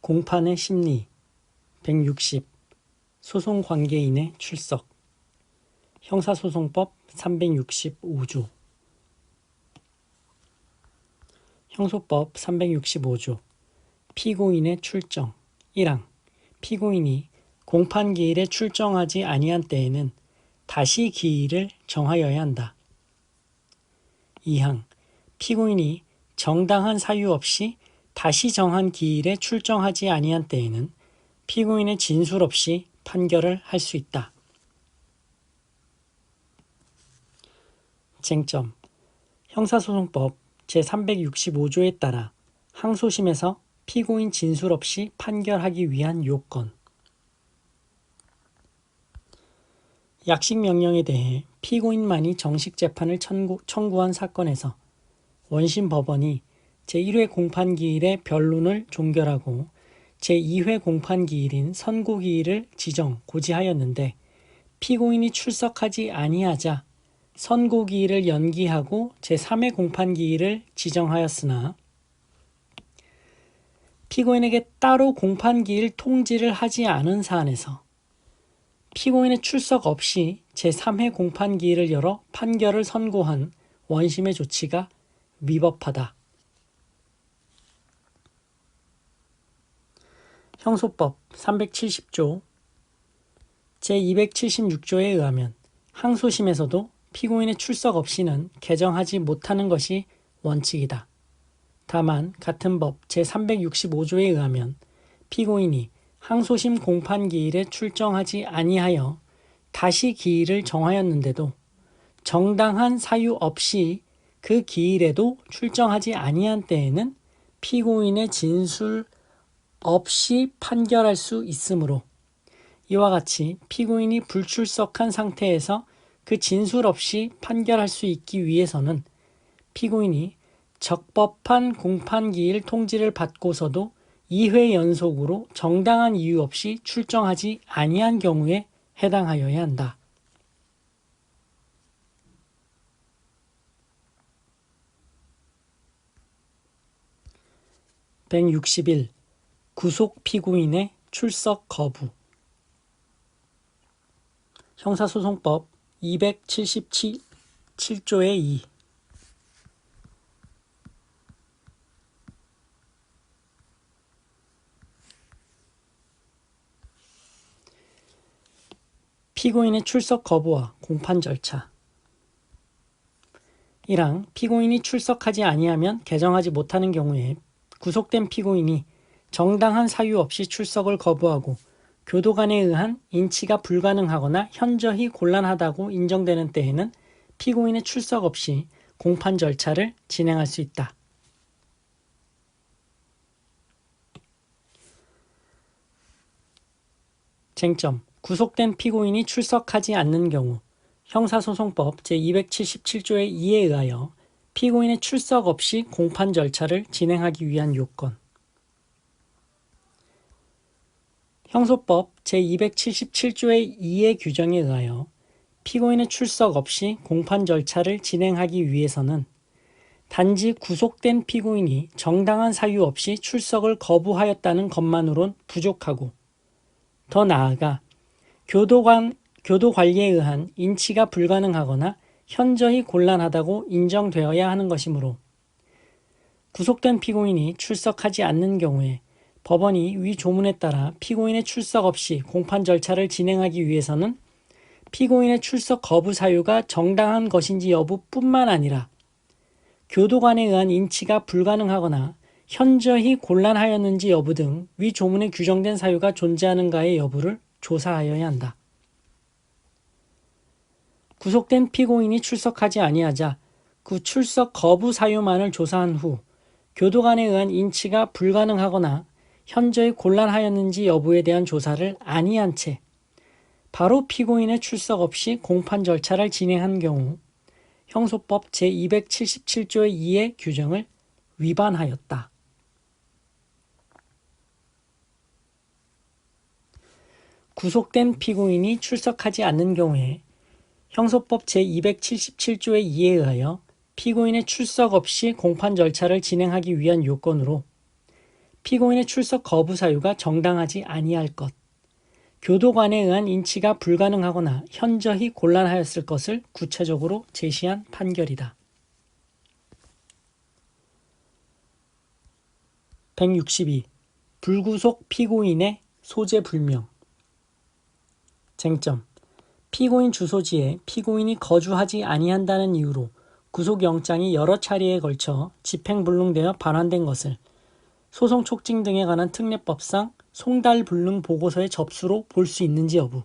공판의 심리 160 소송 관계인의 출석 형사소송법 365조 형소법 365조 피고인의 출정 1항 피고인이 공판 기일에 출정하지 아니한 때에는 다시 기일을 정하여야 한다. 2항 피고인이 정당한 사유 없이 다시 정한 기일에 출정하지 아니한 때에는 피고인의 진술 없이 판결을 할 수 있다. 쟁점 형사소송법 제365조에 따라 항소심에서 피고인 진술 없이 판결하기 위한 요건 약식 명령에 대해 피고인만이 정식 재판을 청구, 청구한 사건에서 원심 법원이 제1회 공판기일의 변론을 종결하고 제2회 공판기일인 선고기일을 지정, 고지하였는데 피고인이 출석하지 아니하자 선고기일을 연기하고 제3회 공판기일을 지정하였으나 피고인에게 따로 공판기일 통지를 하지 않은 사안에서 피고인의 출석 없이 제3회 공판기일을 열어 판결을 선고한 원심의 조치가 위법하다. 형소법 370조 제276조에 의하면 항소심에서도 피고인의 출석 없이는 개정하지 못하는 것이 원칙이다. 다만 같은 법 제365조에 의하면 피고인이 항소심 공판 기일에 출정하지 아니하여 다시 기일을 정하였는데도 정당한 사유 없이 그 기일에도 출정하지 아니한 때에는 피고인의 진술 없이 판결할 수 있으므로 이와 같이 피고인이 불출석한 상태에서 그 진술 없이 판결할 수 있기 위해서는 피고인이 적법한 공판기일 통지를 받고서도 2회 연속으로 정당한 이유 없이 출정하지 아니한 경우에 해당하여야 한다. (161) 구속 피고인의 출석 거부. 형사소송법 277조의 2 피고인의 출석 거부와 공판 절차. 1항 피고인이 출석하지 아니하면 개정하지 못하는 경우에 구속된 피고인이 정당한 사유 없이 출석을 거부하고 교도관에 의한 인치가 불가능하거나 현저히 곤란하다고 인정되는 때에는 피고인의 출석 없이 공판 절차를 진행할 수 있다. 쟁점 구속된 피고인이 출석하지 않는 경우 형사소송법 제277조의 2에 의하여 피고인의 출석 없이 공판 절차를 진행하기 위한 요건 형소법 제277조의 2의 규정에 의하여 피고인의 출석 없이 공판 절차를 진행하기 위해서는 단지 구속된 피고인이 정당한 사유 없이 출석을 거부하였다는 것만으론 부족하고 더 나아가 교도관, 교도관리에 의한 인치가 불가능하거나 현저히 곤란하다고 인정되어야 하는 것이므로 구속된 피고인이 출석하지 않는 경우에 법원이 위 조문에 따라 피고인의 출석 없이 공판 절차를 진행하기 위해서는 피고인의 출석 거부 사유가 정당한 것인지 여부뿐만 아니라 교도관에 의한 인치가 불가능하거나 현저히 곤란하였는지 여부 등 위 조문에 규정된 사유가 존재하는가의 여부를 조사하여야 한다. 구속된 피고인이 출석하지 아니하자 그 출석 거부 사유만을 조사한 후 교도관에 의한 인치가 불가능하거나 현저히 곤란하였는지 여부에 대한 조사를 아니한 채 바로 피고인의 출석 없이 공판 절차를 진행한 경우 형소법 제277조의 2의 규정을 위반하였다. 구속된 피고인이 출석하지 않는 경우에 형소법 제277조의 2에 의하여 피고인의 출석 없이 공판 절차를 진행하기 위한 요건으로 피고인의 출석 거부 사유가 정당하지 아니할 것, 교도관에 의한 인치가 불가능하거나 현저히 곤란하였을 것을 구체적으로 제시한 판결이다. 162. 불구속 피고인의 소재 불명 쟁점 피고인 주소지에 피고인이 거주하지 아니한다는 이유로 구속영장이 여러 차례에 걸쳐 집행불능되어 반환된 것을 소송 촉진 등에 관한 특례법상 송달불능 보고서의 접수로 볼 수 있는지 여부.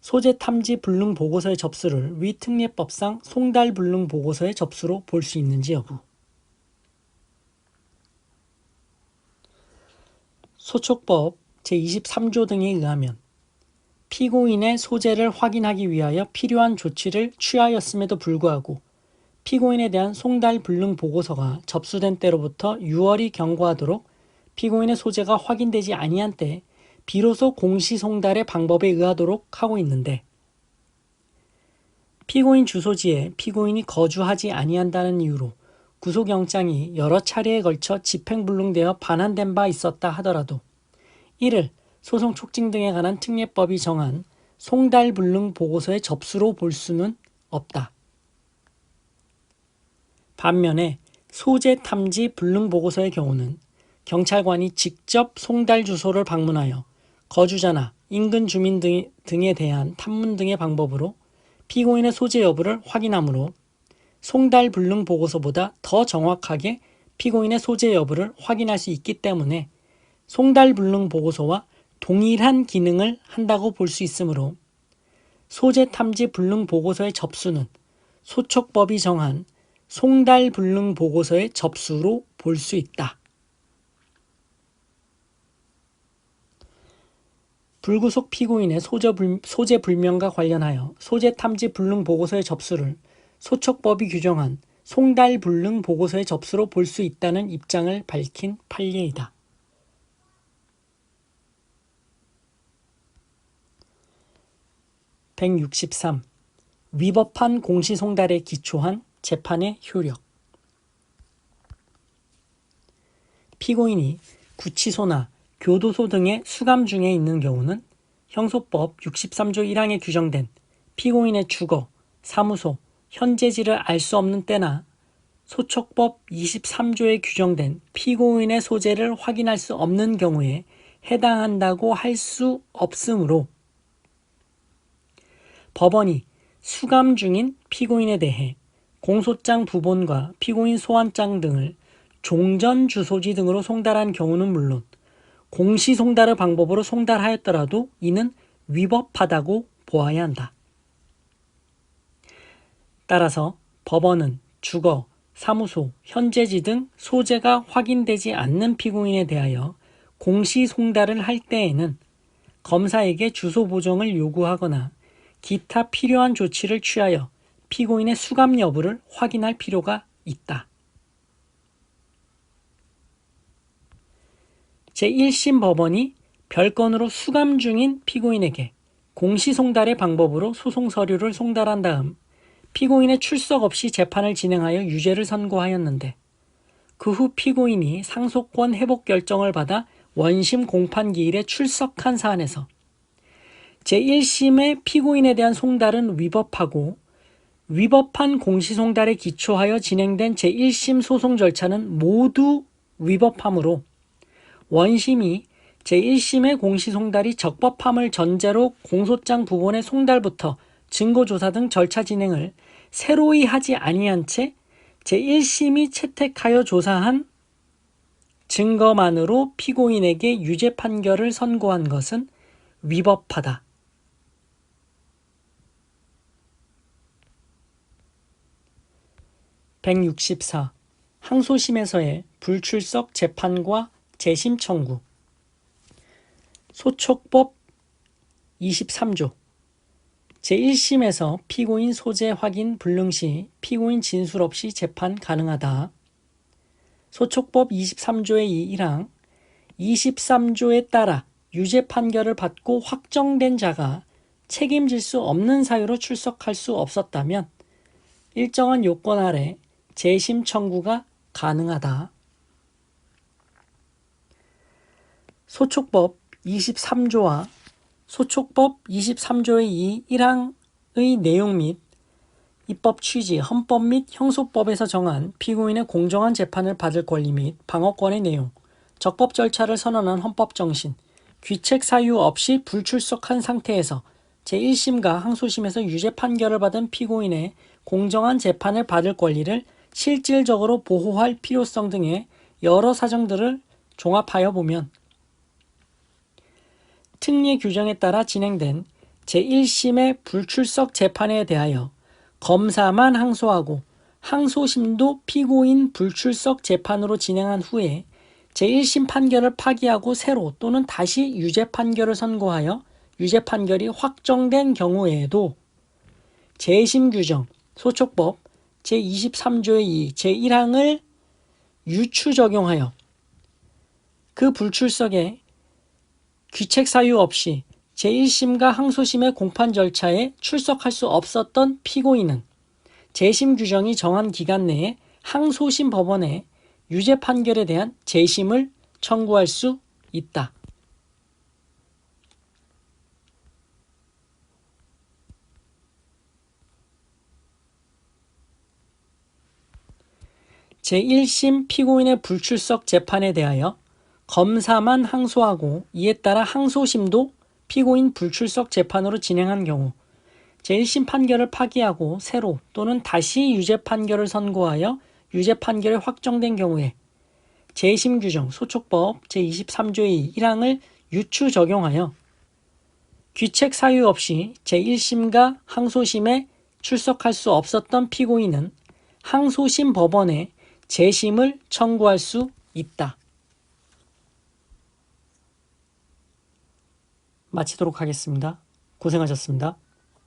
소재 탐지 불능 보고서의 접수를 위 특례법상 송달 불능 보고서의 접수로 볼 수 있는지 여부. 소촉법 제23조 등에 의하면 피고인의 소재를 확인하기 위하여 필요한 조치를 취하였음에도 불구하고 피고인에 대한 송달 불능 보고서가 접수된 때로부터 6월이 경과하도록 피고인의 소재가 확인되지 아니한 때 비로소 공시 송달의 방법에 의하도록 하고 있는데 피고인 주소지에 피고인이 거주하지 아니한다는 이유로 구속영장이 여러 차례에 걸쳐 집행불능되어 반환된 바 있었다 하더라도 이를 소송 촉진 등에 관한 특례법이 정한 송달불능 보고서의 접수로 볼 수는 없다. 반면에 소재 탐지 불능 보고서의 경우는 경찰관이 직접 송달 주소를 방문하여 거주자나 인근 주민 등, 등에 대한 탐문 등의 방법으로 피고인의 소재 여부를 확인하므로 송달 불능 보고서보다 더 정확하게 피고인의 소재 여부를 확인할 수 있기 때문에 송달 불능 보고서와 동일한 기능을 한다고 볼 수 있으므로 소재 탐지 불능 보고서의 접수는 소촉법이 정한 송달 불능 보고서의 접수로 볼 수 있다. 불구속 피고인의 소재 불명과 관련하여 소재 탐지 불능 보고서의 접수를 소촉법이 규정한 송달 불능 보고서의 접수로 볼 수 있다는 입장을 밝힌 판례이다. 163. 위법한 공시송달에 기초한 재판의 효력. 피고인이 구치소나 교도소 등의 수감 중에 있는 경우는 형소법 63조 1항에 규정된 피고인의 주거, 사무소, 현재지를 알 수 없는 때나 소촉법 23조에 규정된 피고인의 소재를 확인할 수 없는 경우에 해당한다고 할 수 없으므로 법원이 수감 중인 피고인에 대해 공소장 부본과 피고인 소환장 등을 종전 주소지 등으로 송달한 경우는 물론 공시 송달의 방법으로 송달하였더라도 이는 위법하다고 보아야 한다. 따라서 법원은 주거, 사무소, 현재지 등 소재가 확인되지 않는 피고인에 대하여 공시 송달을 할 때에는 검사에게 주소 보정을 요구하거나 기타 필요한 조치를 취하여 피고인의 수감 여부를 확인할 필요가 있다. 제1심 법원이 별건으로 수감 중인 피고인에게 공시송달의 방법으로 소송 서류를 송달한 다음 피고인의 출석 없이 재판을 진행하여 유죄를 선고하였는데 그 후 피고인이 상속권 회복 결정을 받아 원심 공판 기일에 출석한 사안에서 제1심의 피고인에 대한 송달은 위법하고 위법한 공시송달에 기초하여 진행된 제1심 소송 절차는 모두 위법하므로 원심이 제1심의 공시송달이 적법함을 전제로 공소장 부분의 송달부터 증거조사 등 절차 진행을 새로이 하지 아니한 채 제1심이 채택하여 조사한 증거만으로 피고인에게 유죄 판결을 선고한 것은 위법하다. 164. 항소심에서의 불출석 재판과 재심 청구. 소촉법 23조. 제1심에서 피고인 소재 확인 불능 시 피고인 진술 없이 재판 가능하다. 소촉법 23조의 1항 23조에 따라 유죄 판결을 받고 확정된 자가 책임질 수 없는 사유로 출석할 수 없었다면 일정한 요건 아래 재심 청구가 가능하다. 소촉법 23조와 소촉법 23조의 2 1항의 내용 및 입법 취지, 헌법 및 형소법에서 정한 피고인의 공정한 재판을 받을 권리 및 방어권의 내용, 적법 절차를 선언한 헌법 정신, 귀책 사유 없이 불출석한 상태에서 제1심과 항소심에서 유죄 판결을 받은 피고인의 공정한 재판을 받을 권리를 실질적으로 보호할 필요성 등의 여러 사정들을 종합하여 보면 특례 규정에 따라 진행된 제1심의 불출석 재판에 대하여 검사만 항소하고 항소심도 피고인 불출석 재판으로 진행한 후에 제1심 판결을 파기하고 새로 또는 다시 유죄 판결을 선고하여 유죄 판결이 확정된 경우에도 재심 규정 소촉법 제23조의 2 제1항을 유추 적용하여 그 불출석에 귀책 사유 없이 제1심과 항소심의 공판 절차에 출석할 수 없었던 피고인은 재심 규정이 정한 기간 내에 항소심 법원에 유죄 판결에 대한 재심을 청구할 수 있다. 제1심 피고인의 불출석 재판에 대하여 검사만 항소하고 이에 따라 항소심도 피고인 불출석 재판으로 진행한 경우 제1심 판결을 파기하고 새로 또는 다시 유죄 판결을 선고하여 유죄 판결이 확정된 경우에 재심 규정 소촉법 제23조의 1항을 유추 적용하여 귀책 사유 없이 제1심과 항소심에 출석할 수 없었던 피고인은 항소심 법원에 재심을 청구할 수 있다. 마치도록 하겠습니다. 고생하셨습니다.